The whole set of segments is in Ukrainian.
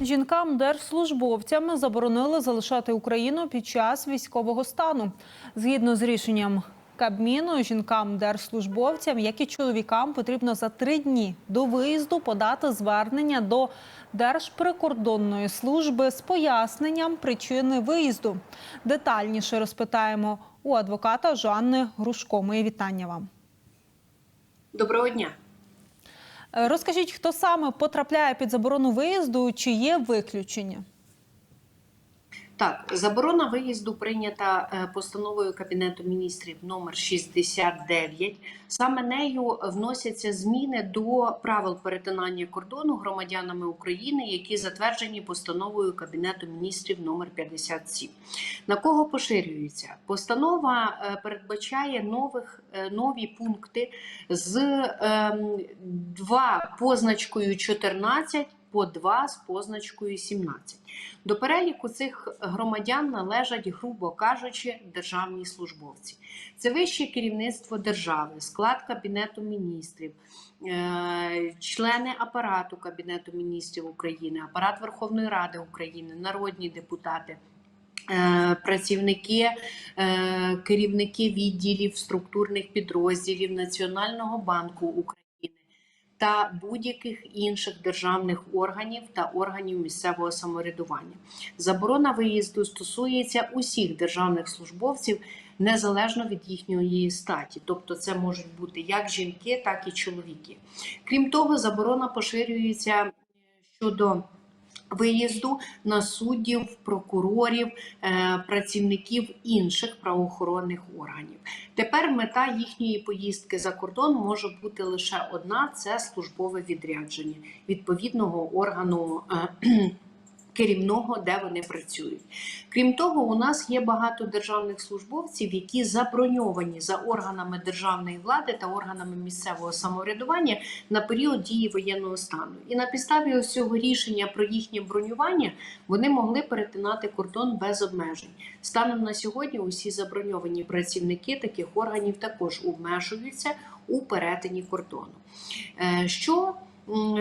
Жінкам держслужбовцям заборонили залишати Україну під час військового стану. Згідно з рішенням Кабміну, жінкам держслужбовцям, як і чоловікам, потрібно за три дні до виїзду подати звернення до Держприкордонної служби з поясненням причини виїзду. Детальніше розпитаємо у адвоката Жанни Грушко. Моє вітання вам. Доброго дня. Розкажіть, хто саме потрапляє під заборону виїзду, чи є виключення? Так, заборона виїзду прийнята е, постановою Кабінету міністрів номер 69. Саме нею вносяться зміни до правил перетинання кордону громадянами України, які затверджені постановою Кабінету міністрів номер 57. На кого поширюється? Постанова е, передбачає нових, е, нові пункти з ем, 2 позначкою 14 по 2 з позначкою 17. До переліку цих громадян належать, грубо кажучи, державні службовці. Це вище керівництво держави, склад Кабінету міністрів, е, члени апарату Кабінету міністрів України, апарат Верховної Ради України, народні депутати. е, Працівники, е, керівники відділів структурних підрозділів Національного банку України та будь-яких інших державних органів та органів місцевого самоврядування. Заборона виїзду стосується усіх державних службовців незалежно від їхньої статі, тобто це можуть бути як жінки, так і чоловіки. Крім того, заборона поширюється щодо. Виїзду на суддів, прокурорів, е, працівників інших правоохоронних органів. Тепер мета їхньої поїздки за кордон може бути лише одна: це службове відрядження відповідного органу. Керівного, де вони працюють. Крім того, у нас є багато державних службовців, які заброньовані за органами державної влади та органами місцевого самоврядування на період дії воєнного стану. І на підставі ось цього рішення про їхнє бронювання вони могли перетинати кордон без обмежень. Станом на сьогодні усі заброньовані працівники таких органів також обмежуються у перетині кордону. Е, Що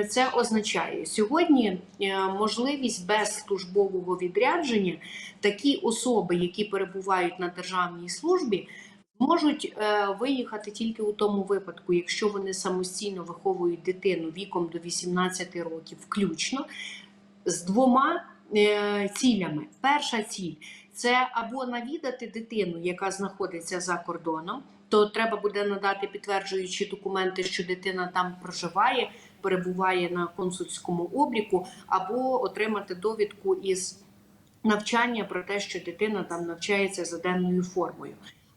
це означає? Сьогодні е, можливість без службового відрядження такі особи, які перебувають на державній службі, можуть е, виїхати тільки у тому випадку, якщо вони самостійно виховують дитину віком до 18 років, включно з двома е, цілями. Перша ціль це або навідати дитину, яка знаходиться за кордоном. То треба буде надати підтверджуючі документи, що дитина там проживає, перебуває на консульському обліку, або отримати довідку із навчання про те, що дитина там навчається за денною формою.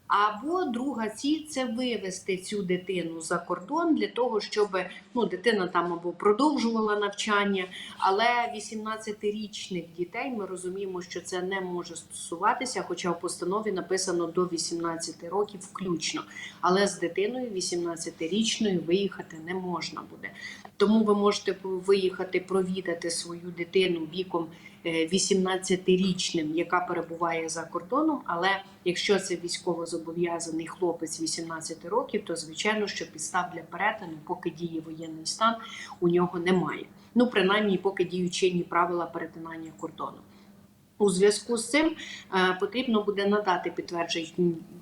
Або друга ціль це вивести цю дитину за кордон для того, щоб ну, дитина там або продовжувала навчання, але 18-річних дітей ми розуміємо, що це не може стосуватися, хоча в постанові написано до 18 років включно. Але з дитиною 18-річною виїхати не можна буде. Тому ви можете виїхати провідати свою дитину віком 18-річним, яка перебуває за кордоном. Але якщо це військовозобов'язаний хлопець 18 років, то звичайно, що підстав для перетину, поки діє воєнний стан, у нього немає. Ну, принаймні, поки діють чинні правила перетинання кордону. У зв'язку з цим е, потрібно буде надати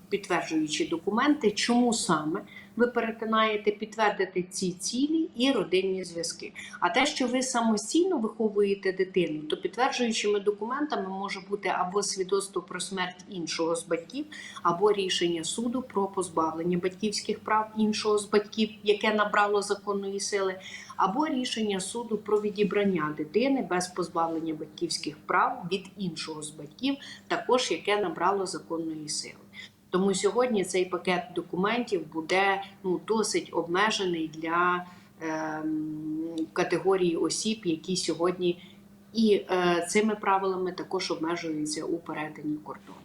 підтверджуючі документи, чому саме ви перетинаєте, підтвердити ці цілі і родинні зв'язки. А те, що ви самостійно виховуєте дитину, то підтверджуючими документами може бути або свідоцтво про смерть іншого з батьків, або рішення суду про позбавлення батьківських прав іншого з батьків, яке набрало законної сили, або рішення суду про відібрання дитини без позбавлення батьківських прав від іншого з батьків, також яке набрало законної сили. Тому сьогодні цей пакет документів буде ну, досить обмежений для ем, категорії осіб, які сьогодні і е, цими правилами також обмежуються у перетині кордону.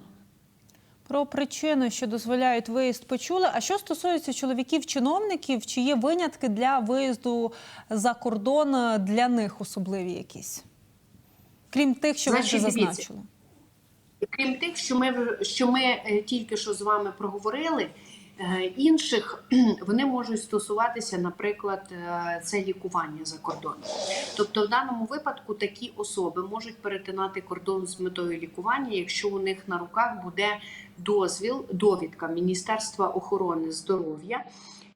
Про причини, що дозволяють виїзд, почули. А що стосується чоловіків-чиновників, чи є винятки для виїзду за кордон для них особливі якісь? Крім тих, що ви вже зазначили? Крім тих, що ми, що ми е, тільки що з вами проговорили, Е, Інших вони можуть стосуватися, наприклад, е, це лікування за кордоном. Тобто, в даному випадку такі особи можуть перетинати кордон з метою лікування, якщо у них на руках буде дозвіл, довідка Міністерства охорони здоров'я.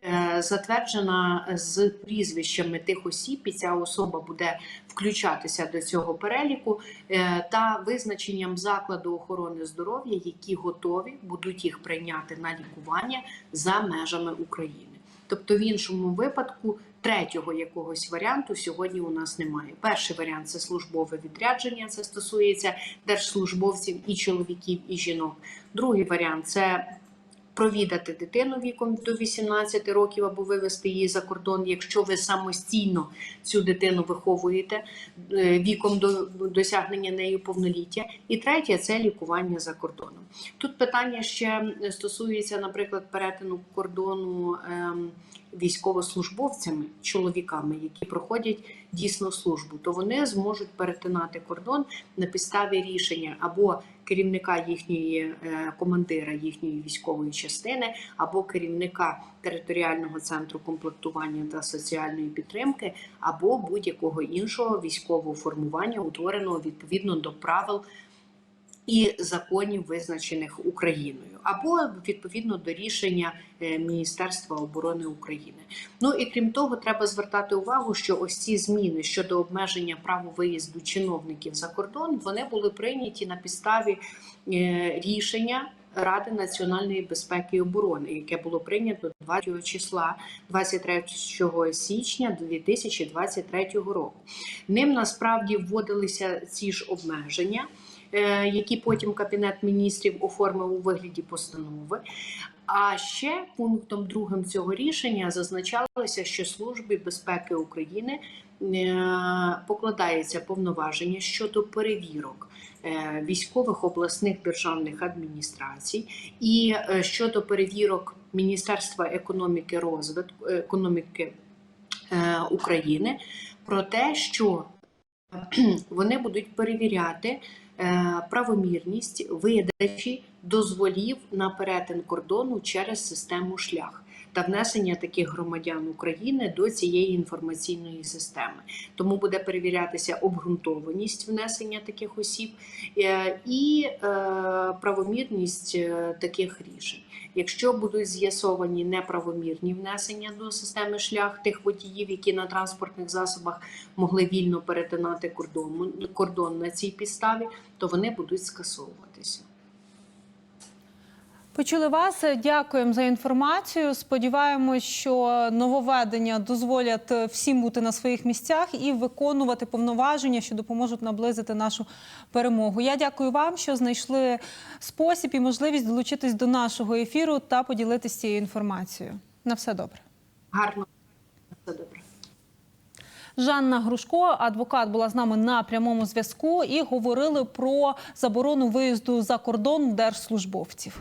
Е, Затверджена з прізвищами тих осіб, і ця особа буде включатися до цього переліку е, та визначенням закладу охорони здоров'я, які готові будуть їх прийняти на лікування за межами України. Тобто, в іншому випадку третього якогось варіанту сьогодні у нас немає. Перший варіант це службове відрядження. Це стосується держслужбовців і чоловіків, і жінок. Другий варіант це провідати дитину віком до 18 років або вивести її за кордон, якщо ви самостійно цю дитину виховуєте е, віком до досягнення нею повноліття. І третє це лікування за кордоном. Тут питання ще стосується, наприклад, перетину кордону ем, військовослужбовцями, чоловіками, які проходять дійсно службу, то вони зможуть перетинати кордон на підставі рішення або керівника їхньої е, командира їхньої військової частини, або керівника територіального центру комплектування та соціальної підтримки, або будь-якого іншого військового формування, утвореного відповідно до правил і законів, визначених Україною, або відповідно до рішення е, Міністерства оборони України. Ну і крім того, треба звертати увагу, що ось ці зміни щодо обмеження права виїзду чиновників за кордон вони були прийняті на підставі е, рішення. Ради національної безпеки і оборони, яке було прийнято 20 числа 23 січня 2023 року. Ним насправді вводилися ці ж обмеження, е, які потім Кабінет міністрів оформив у вигляді постанови. А ще пунктом другим цього рішення зазначалося, що службі безпеки України е, покладається повноваження щодо перевірок військових обласних державних адміністрацій. І е, щодо перевірок Міністерства економіки розвитку економіки е, України про те, що вони будуть перевіряти е, правомірність видачі дозволів на перетин кордону через систему шлях та внесення таких громадян України до цієї інформаційної системи. Тому буде перевірятися обґрунтованість внесення таких осіб е, і е, правомірність е, таких рішень. Якщо будуть з'ясовані неправомірні внесення до системи шлях тих водіїв, які на транспортних засобах могли вільно перетинати кордон, кордон на цій підставі, то вони будуть скасовуватися. Почули вас. Дякуємо за інформацію. Сподіваємось, що нововведення дозволять всім бути на своїх місцях і виконувати повноваження, що допоможуть наблизити нашу перемогу. Я дякую вам, що знайшли спосіб і можливість долучитись до нашого ефіру та поділитися цією інформацією. На все добре. Гарно все добре. Жанна Грушко, адвокат, була з нами на прямому зв'язку і говорили про заборону виїзду за кордон держслужбовців.